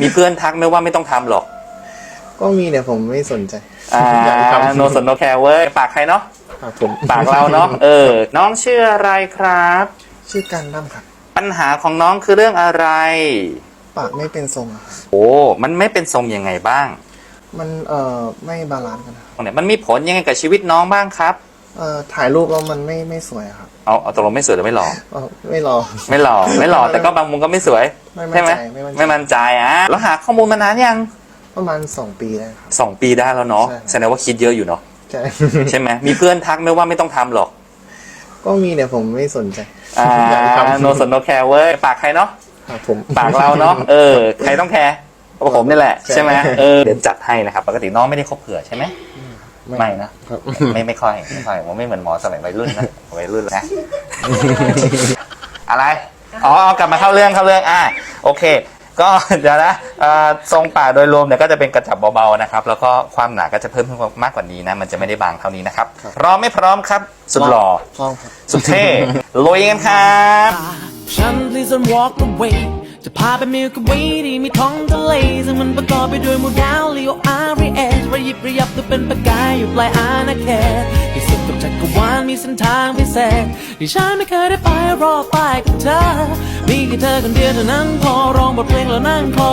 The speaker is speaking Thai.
มีเพื่อนทักไหม่ว่าไม่ต้องทำหรอก ก็มีเนี่ยผมไม่สนใจอ่า อยากทำโนสนโนแคร์เว้ย ปากใครเนาะ ครับผมปากเราเนาะ เออ น้องชื่ออะไรครับ ชื่อการดั้มครับ ปัญหาของน้องคือเรื่องอะไร ปากไม่เป็นทรงอะครับโอ้ มันไม่เป็นทรงยังไงบ้างมันเอ่อไม่บาลานซ์กันนะครับเนี่ยมันมีผลยังไงกับชีวิตน้องบ้างครับ เอ่อถ่ายรูปแล้วมันไม่ไม่สวยอะครับเอาเอาตกลงไม่สวยหรือไม่หล่อ เอ่อไม่รอ ไม่หล่อ ไม่หล่อ แต่ก็บางมุมก็ไม่สวย ไม่มั่นใช่ไหมใจไม่มั่นใจไม่มั่นใจอะแล้วหาข้อมูลมานานยังประมาณสองปีได้ครับ สองปีได้แล้วเนาะใช่ แสดงว่าคิดเยอะอยู่เนาะใช่ ใช่ไหมมีเพื่อนทักไหม่ว่าไม่ต้องทำหรอกก็มีเนี่ยผมไม่สนใจอ่าอยากทำโนสนโนแคร์เว้ยปากใครเนาะ ครับผม ปากเราเนาะเออใครต้องแคร์ก็ผมนี่แหละใช่ ใช่ไหมเออเดี๋ยวจัดให้นะครับปกติน้องไม่ได้คบเผื่อใช่ไหม ไม่นะ ครับ ไม่ไม่ค่อยไม่ค่อยผมไม่เหมือนหมอสมัยวัยรุ่นนะวัยรุ่นนะ อะไร อ๋อเอากลับมาเข้าเรื่องเข้าเรื่องอะโอเค ก็เดี๋ยวนะเอ่อทรงปากโดยรวมเนี่ยก็จะเป็นกระจับเบาๆนะครับแล้วก็ความหนาก็จะเพิ่มขึ้นมากกว่านี้นะมันจะไม่ได้บางเท่านี้นะครับพร้อมไม่พร้อมครับ สุดหล่อพร้อมครับ สุดเท่ลุยกันครับฉัน please don't walk away จะพาไปมิลก w ว y ที่มีท้องทะเลซึ่งมันประกอบไปด้วยหมู่ดาวลีโออาร์เอสระยิบระยับตัวเป็นประกายอยู่ปลายอาณาเขตที่สุ มีเส้นทางพิเศษที่ฉันไม่เคยได้ไปรอไปกับเธอ มีแค่เธอคนเดียวเท่านั้นพอร้องบทเพลงแล้วนั่งคอ